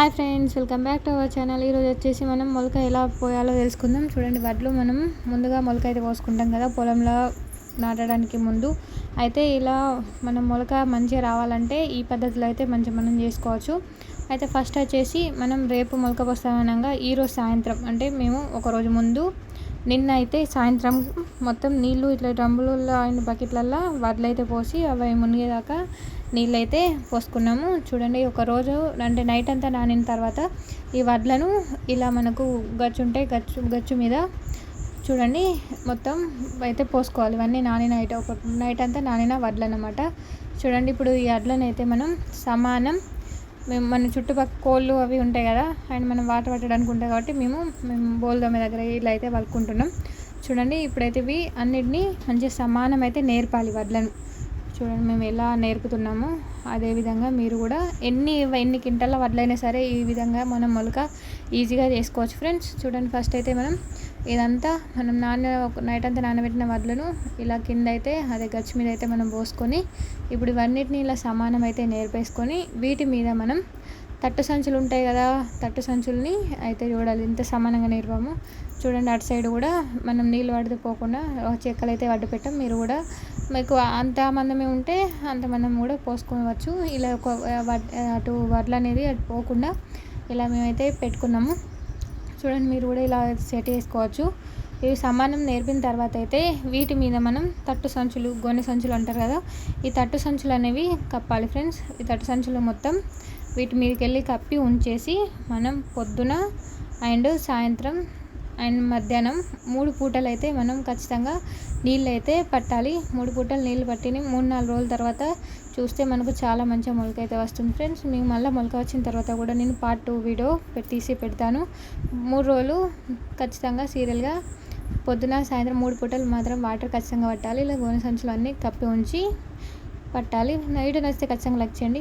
Hi friends welcome back to our channel. ఈరోజు వచ్చేసి మనం మొలక ఎలా పోయాలో తెలుసుకుందాం. చూడండి వడ్లు మనం ముందుగా మొలక అయితే పోసుకుంటాం కదా పొలంలో నాటడానికి ముందు. అయితే ఇలా మనం మొలక మంచిగా రావాలంటే ఈ పద్ధతిలో అయితే మంచిగా మనం చేసుకోవచ్చు. అయితే ఫస్ట్ వచ్చేసి మనం రేపు మొలక పోస్తామనగా ఈరోజు సాయంత్రం. అంటే మేము ఒకరోజు ముందు నిన్న అయితే సాయంత్రం మొత్తం నీళ్ళు ఇట్లా డ్రమ్ములలో అండ్ బకెట్లల్లో వడ్లు అయితే పోసి అవి మునిగేదాకా నీళ్ళైతే పోసుకున్నాము. చూడండి ఒక రోజు అంటే నైట్ అంతా నానిన తర్వాత ఈ వడ్లను ఇలా మనకు గచ్చు ఉంటే గచ్చు గచ్చు మీద చూడండి మొత్తం అయితే పోసుకోవాలి. ఇవన్నీ నానిన నైట్ ఒక నైట్ అంతా నానిన వడ్లు అనమాట చూడండి ఇప్పుడు ఈ వడ్లను అయితే మనం సమానం. మేము మన చుట్టుపక్కల కోళ్ళు అవి ఉంటాయి కదా అండ్ మనం వాటర్ పట్టడానికి ఉంటాయి కాబట్టి మేము మేము బోల్దమ్మ దగ్గర ఇలా అయితే వలుకుంటున్నాం చూడండి ఇప్పుడైతే ఇవి అన్నిటినీ మంచిగా సమానం అయితే నేర్పాలి వడ్లను. చూడండి మేము ఎలా నేర్పుతున్నామో అదేవిధంగా మీరు కూడా ఎన్ని ఎన్ని కింటల వడ్లైనా సరే ఈ విధంగా మనం మొలక ఈజీగా చేసుకోవచ్చు ఫ్రెండ్స్. చూడండి ఫస్ట్ అయితే మనం ఇదంతా మనం నాన్న ఒక నైట్ అంతా నానబెట్టిన వడ్లను ఇలా కింద అయితే అదే గచ్చు మీద అయితే మనం పోసుకొని ఇప్పుడు ఇవన్నిటిని ఇలా సమానం అయితే నేర్పేసుకొని వీటి మీద మనం తట్టు సంచులు ఉంటాయి కదా తట్టు సంచుల్ని అయితే చూడాలి. ఇంత సమానంగా నేర్పాము చూడండి అటు సైడ్ కూడా మనం నీళ్ళు పడితే పోకుండా చెక్కలు అయితే వడ్డు పెట్టాం. మీరు కూడా మీకు అంత మందమే ఉంటే అంత మందం కూడా పోసుకోవచ్చు. ఇలా ఒక అటు వడ్లు అనేది అటు పోకుండా ఇలా మేమైతే పెట్టుకున్నాము. చూడండి మీరు కూడా ఇలా సెట్ చేసుకోవచ్చు. ఇవి సమానం నేర్పిన తర్వాత అయితే వీటి మీద మనం తట్టు సంచులు గొన్నె సంచులు అంటారు కదా ఈ తట్టు సంచులు అనేవి కప్పాలి ఫ్రెండ్స్. ఈ తట్టు సంచులు మొత్తం వీటి మీదకి వెళ్ళి కప్పి ఉంచేసి మనం పొద్దున అండ్ సాయంత్రం అండ్ మధ్యాహ్నం మూడు పూటలు అయితే మనం ఖచ్చితంగా నీళ్ళు అయితే పట్టాలి. మూడు పూటలు నీళ్ళు పట్టిని మూడు నాలుగు రోజుల తర్వాత చూస్తే మనకు చాలా మంచిగా మొలక అయితే వస్తుంది ఫ్రెండ్స్. మీకు మళ్ళీ మొలక వచ్చిన తర్వాత కూడా నేను పార్ట్ టూ వీడియో తీసి పెడతాను. మూడు రోజులు ఖచ్చితంగా సీరియల్గా పొద్దున సాయంత్రం మూడు పూటలు మాత్రం వాటర్ ఖచ్చితంగా పట్టాలి. ఇలా గోనె సంచులు అన్నీ కప్పి ఉంచి పట్టాలి. నైట్ నచ్చితే ఖచ్చితంగా లెక్ చేయండి.